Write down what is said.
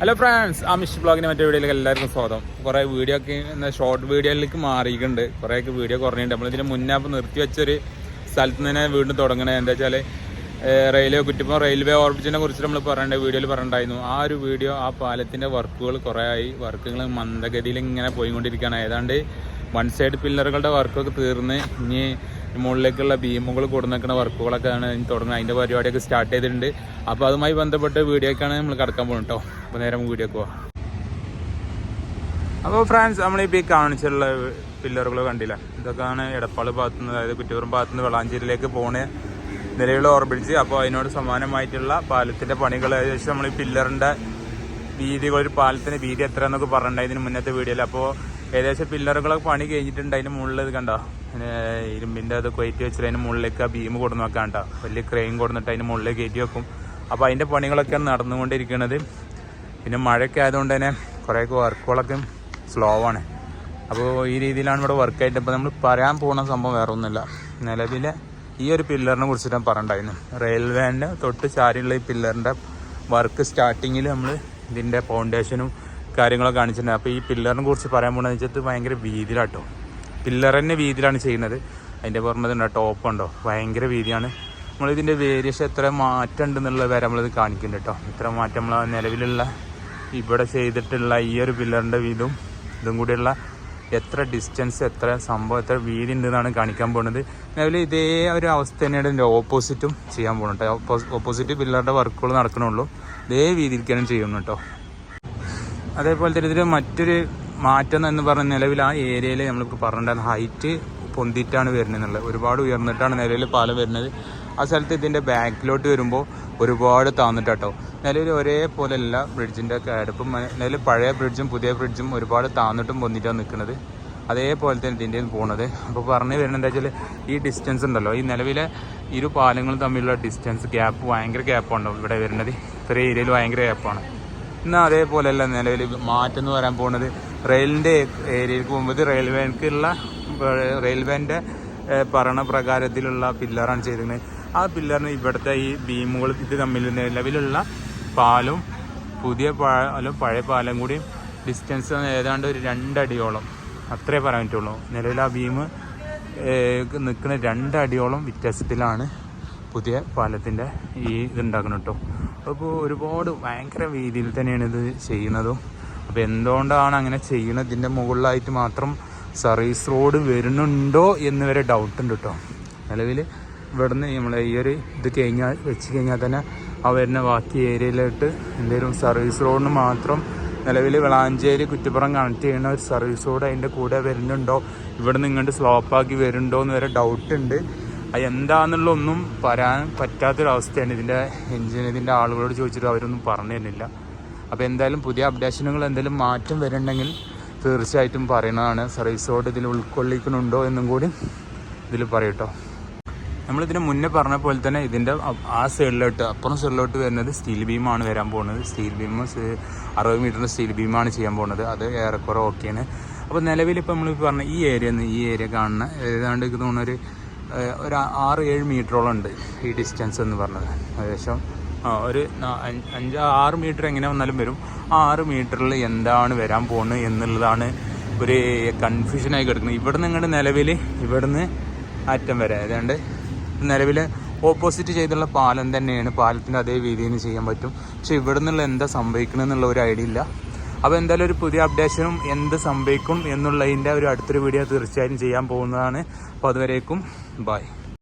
Hello friends ആ മിഷ് ബ്ലോഗിന്റെ മറ്റേ വീഡിയോയിലേക്ക് എല്ലാവർക്കും സ്വാഗതം. കുറേ വീഡിയോ ഒക്കെ ഷോർട്ട് വീഡിയോയിലേക്ക് മാറിയിട്ടുണ്ട്. കുറേയൊക്കെ വീഡിയോ കുറഞ്ഞിട്ടുണ്ട്. നമ്മളിതിന് മുന്നേ നിർത്തി വെച്ചൊരു സ്ഥലത്ത് നിന്ന് വീണ്ടും തുടങ്ങണേ. എന്താ വെച്ചാൽ റെയിൽവേ കുറ്റിപ്പം റെയിൽവേ ഓർബിറ്റിനെ കുറിച്ച് നമ്മൾ പറയേണ്ട വീഡിയോയിൽ പറഞ്ഞിട്ടുണ്ടായിരുന്നു ആ ഒരു വീഡിയോ ആ പാലത്തിന്റെ വർക്കുകൾ കുറേ ആയി വർക്കുകൾ മന്ദഗതിയിൽ ഇങ്ങനെ പോയിക്കൊണ്ടിരിക്കുകയാണ്. ഏതാണ്ട് വൺ സൈഡ് പില്ലറുകളുടെ വർക്കൊക്കെ തീർന്ന് ഇനി മുകളിലേക്കുള്ള ബീമുകൾ കൊടുന്നേക്കുന്ന വർക്കുകളൊക്കെയാണ് ഇനി തുടങ്ങുന്നത് അതിന്റെ പരിപാടിയൊക്കെ സ്റ്റാർട്ട് ചെയ്തിട്ടുണ്ട്. അപ്പോൾ അതുമായി ബന്ധപ്പെട്ട് വീഡിയോക്കാണ് നമ്മൾ കിടക്കാൻ പോകുന്നത് കേട്ടോ. അപ്പോൾ നേരം വീഡിയോക്ക് പോവാം. അപ്പോൾ ഫ്രാൻസ് നമ്മളിപ്പോൾ ഈ കാണിച്ചുള്ള പില്ലറുകൾ കണ്ടില്ല. ഇതൊക്കെയാണ് എടപ്പാൾ ഭാഗത്തുനിന്ന് അതായത് കുറ്റിപ്പുറം ഭാഗത്തുനിന്ന് വെളാഞ്ചേരിയിലേക്ക് പോണ നിലവിലുള്ള ഓർബിഡിച്ച് അപ്പോൾ അതിനോട് സമാനമായിട്ടുള്ള പാലത്തിന്റെ പണികൾ ഏകദേശം നമ്മൾ ഈ പില്ലറിന്റെ വീതികൾ ഒരു പാലത്തിന് വീതി എത്ര എന്നൊക്കെ പറഞ്ഞിട്ടുണ്ടായി ഇതിന് മുന്നത്തെ വീഡിയോയിൽ. അപ്പോൾ ഏകദേശം പില്ലറുകളൊക്കെ പണി കഴിഞ്ഞിട്ടുണ്ട്. അതിന് മുകളിൽ ഇത് കണ്ടോ? ഇരുമ്പിന്റെ അത് കയറ്റി വെച്ചിട്ട് അതിന് മുകളിലേക്ക് ആ ബീം കൊടുന്ന് വെക്കാൻ കേട്ടോ വലിയ ക്രെയിൻ കൊടുന്നിട്ട് അതിന് മുകളിൽ കയറ്റി വെക്കും. അപ്പോൾ അതിന്റെ പണികളൊക്കെയാണ് നടന്നുകൊണ്ടിരിക്കുന്നത് പിന്നെ മഴയൊക്കെ ആയതുകൊണ്ട് തന്നെ കുറേയൊക്കെ വർക്കുകളൊക്കെ സ്ലോ ആണ്. അപ്പോൾ ഈ രീതിയിലാണ് ഇവിടെ വർക്ക് ആയിട്ട്. ഇപ്പോൾ നമ്മൾ പറയാൻ പോകുന്ന സംഭവം വേറെ ഒന്നുമില്ല നിലവിലെ ഈ ഒരു പില്ലറിനെ കുറിച്ചിട്ട് പറഞ്ഞിട്ടുണ്ടായിരുന്നു റെയിൽവേന്റെ തൊട്ട് ചാരിയുള്ള ഈ പില്ലറിന്റെ വർക്ക് സ്റ്റാർട്ടിങ്ങിൽ നമ്മൾ ഇതിന്റെ ഫൗണ്ടേഷനും കാര്യങ്ങളൊക്കെ കാണിച്ചിട്ടുണ്ട്. അപ്പോൾ ഈ പില്ലറിനെ കുറിച്ച് പറയാൻ പോകുന്നത് വെച്ചിട്ട് ഭയങ്കര വീതിയിലാട്ടോ. പില്ലർ തന്നെ വീതിയിലാണ് ചെയ്യുന്നത്. അതിന്റെ പുറമെ ടോപ്പ് ഉണ്ടോ? ഭയങ്കര വീതിയാണ്. നമ്മളിതിന്റെ വേരിയേഷൻ എത്ര മാറ്റം ഉണ്ടെന്നുള്ളത് വരെ നമ്മളിത് കാണിക്കുന്നുണ്ട് കേട്ടോ ഇത്ര മാറ്റം നമ്മൾ നിലവിലുള്ള ഇവിടെ ചെയ്തിട്ടുള്ള ഈ ഒരു പില്ലറിന്റെ വീതും ഇതും കൂടിയുള്ള എത്ര ഡിസ്റ്റൻസ് എത്ര സംഭവം എത്ര വീതി ഉണ്ടെന്നാണ് കാണിക്കാൻ പോകുന്നത് നിലവിൽ ഇതേ ഒരു അവസ്ഥ തന്നെയാണ് ഇതിന്റെ ഓപ്പോസിറ്റും ചെയ്യാൻ പോകുന്നത് കേട്ടോ ഓപ്പോസിറ്റ് പില്ലറുടെ വർക്കുകൾ നടക്കണുള്ളൂ. ഇതേ രീതിയിലേക്കാണ് ചെയ്യുന്നത് കേട്ടോ അതേപോലെ തന്നെ ഇതിൽ മറ്റൊരു മാറ്റം എന്ന് പറഞ്ഞ നിലവിൽ ആ ഏരിയയിൽ നമ്മളിപ്പോൾ പറഞ്ഞിട്ടുണ്ടായിരുന്ന ഹൈറ്റ് പൊന്തിയിട്ടാണ് വരുന്നത് ഒരുപാട് ഉയർന്നിട്ടാണ് നിലവിൽ പാലം വരുന്നത്. ആ സ്ഥലത്ത് ഇതിന്റെ ബാക്കിലോട്ട് വരുമ്പോൾ ഒരുപാട് താന്നിട്ടാട്ടോ. നിലവിൽ ഒരേപോലെയല്ല ബ്രിഡ്ജിന്റെ കിടപ്പും നിലവിൽ പഴയ ബ്രിഡ്ജും പുതിയ ബ്രിഡ്ജും ഒരുപാട് താന്നിട്ടും പൊന്തിയിട്ടാണ് നിൽക്കുന്നത്. അതേപോലെ തന്നെ ഇതിന്റെ പോകുന്നത് അപ്പോൾ പറഞ്ഞു വരുന്നത് എന്താ വെച്ചാൽ ഈ ഡിസ്റ്റൻസ് ഉണ്ടല്ലോ. ഈ നിലവിലെ ഇരു പാലങ്ങളും തമ്മിലുള്ള ഡിസ്റ്റൻസ് ഗ്യാപ്പ് ഭയങ്കര ഗ്യാപ്പാണ് ഇവിടെ വരുന്നത്. ഇത്ര ഏരിയയിൽ ഭയങ്കര ഗ്യാപ്പാണ് എന്നാൽ അതേപോലെയല്ല നിലവിൽ മാറ്റം എന്ന് പറയാൻ പോകുന്നത് റെയിലിന്റെ ഏരിയയിലേക്ക് പോകുമ്പോൾ റെയിൽവേക്കുള്ള റെയിൽവേന്റെ പറയണ പ്രകാരത്തിലുള്ള പില്ലറാണ് ചെയ്തിരുന്നത്. ആ പില്ലറിന് ഇവിടുത്തെ ഈ ബീമുകൾ ഇത് തമ്മിൽ നിലവിലുള്ള പാലും പുതിയ പാലും പഴയ പാലും കൂടി ഡിസ്റ്റൻസ് ഏതാണ്ട് ഒരു രണ്ടടിയോളം. അത്രേ പറയാൻ പറ്റുള്ളൂ. നിലവിൽ ആ ബീം നിൽക്കുന്ന രണ്ടടിയോളം വ്യത്യാസത്തിലാണ് പുതിയ പാലത്തിന്റെ ഈ ഇതുണ്ടാക്കുന്നത് കേട്ടോ. അപ്പോൾ ഒരുപാട് ഭയങ്കര രീതിയിൽ തന്നെയാണ് ഇത് ചെയ്യുന്നതും. അപ്പോൾ എന്തുകൊണ്ടാണ് അങ്ങനെ ചെയ്യുന്നത്? ഇതിന്റെ മുകളിലായിട്ട് മാത്രം സർവീസ് റോഡ് വരുന്നുണ്ടോ എന്ന് വരെ ഡൗട്ട് ഉണ്ട് കേട്ടോ നിലവിൽ ഇവിടുന്ന് നമ്മൾ ഈ ഒരു ഇത് കഴിഞ്ഞാൽ വെച്ച് കഴിഞ്ഞാൽ തന്നെ ആ വരുന്ന ബാക്കി ഏരിയയിലോട്ട് എന്തെങ്കിലും സർവീസ് റോഡിന് മാത്രം നിലവിൽ വിളാഞ്ചേരി കുറ്റിപ്പുറം കണക്ട് ചെയ്യുന്ന ഒരു സർവീസ് റോഡ് അതിന്റെ കൂടെ വരുന്നുണ്ടോ? ഇവിടെ നിന്ന് ഇങ്ങോട്ട് സ്ലോപ്പാക്കി വരുന്നുണ്ടോ എന്ന് വരെ ഡൗട്ട് ഉണ്ട്. അത് എന്താണെന്നുള്ള ഒന്നും പറയാൻ പറ്റാത്തൊരവസ്ഥയാണ്. ഇതിന്റെ എഞ്ചിൻ ഇതിന്റെ ആളുകളോട് ചോദിച്ചിട്ട് അവരൊന്നും പറഞ്ഞു തരുന്നില്ല. അപ്പോൾ എന്തായാലും പുതിയ അപ്ഡേഷനുകൾ എന്തെങ്കിലും മാറ്റം വരുന്നുണ്ടെങ്കിൽ തീർച്ചയായിട്ടും പറയുന്നതാണ്. സർവീസ് റോഡ് ഇതിൽ ഉൾക്കൊള്ളിക്കുന്നുണ്ടോ എന്നും കൂടി ഇതിൽ പറയട്ടോ. നമ്മളിതിന് മുന്നേ പറഞ്ഞ പോലെ തന്നെ ഇതിന്റെ ആ സൈഡിലോട്ട് അപ്പുറം സൈഡിലോട്ട് വരുന്നത് സ്റ്റീൽ ബീമാണ് വരാൻ പോകുന്നത്. സ്റ്റീൽ ബീം അറുപത് മീറ്ററിന്റെ സ്റ്റീൽ ബീമാണ് ചെയ്യാൻ പോകുന്നത്. അത് ഏറെക്കുറെ ഓക്കെയാണ് അപ്പോൾ നിലവിൽ ഇപ്പോൾ നമ്മൾ പറഞ്ഞ ഈ ഏരിയ ഈ ഏരിയ കാണുന്ന ഏതാണ്ട് എനിക്ക് തോന്നുന്ന ഒരു ആറ് ഏഴ് മീറ്ററോളം ഉണ്ട് ഈ ഡിസ്റ്റൻസ് എന്ന് പറഞ്ഞത്. ഏകദേശം ഒരു അഞ്ച് ആറ് മീറ്റർ എങ്ങനെ വന്നാലും വരും. ആ ആറ് മീറ്ററിൽ എന്താണ് വരാൻ പോകുന്നത് എന്നുള്ളതാണ് ഒരു കൺഫ്യൂഷനായി കിടക്കുന്നത്. ഇവിടെ നിന്ന് ഇങ്ങോട്ട് നിലവിൽ ഇവിടുന്ന് അറ്റം വരെ. ഏതാണ്ട് നിലവിൽ ഓപ്പോസിറ്റ് ചെയ്തുള്ള പാലം തന്നെയാണ്. പാലത്തിന്റെ അതേ രീതിയിൽ ചെയ്യാൻ പറ്റും. പക്ഷെ ഇവിടെ നിന്നുള്ള എന്താ സംഭവിക്കണമെന്നുള്ള ഒരു ഐഡിയ ഇല്ല. അപ്പോൾ എന്തായാലും ഒരു പുതിയ അപ്ഡേഷനും എന്ത് സംഭവിക്കും എന്നുള്ളതിന്റെ ഒരു അടുത്തൊരു വീഡിയോ തീർച്ചയായും ചെയ്യാൻ പോകുന്നതാണ്. അപ്പോൾ അതുവരേക്കും ബായ്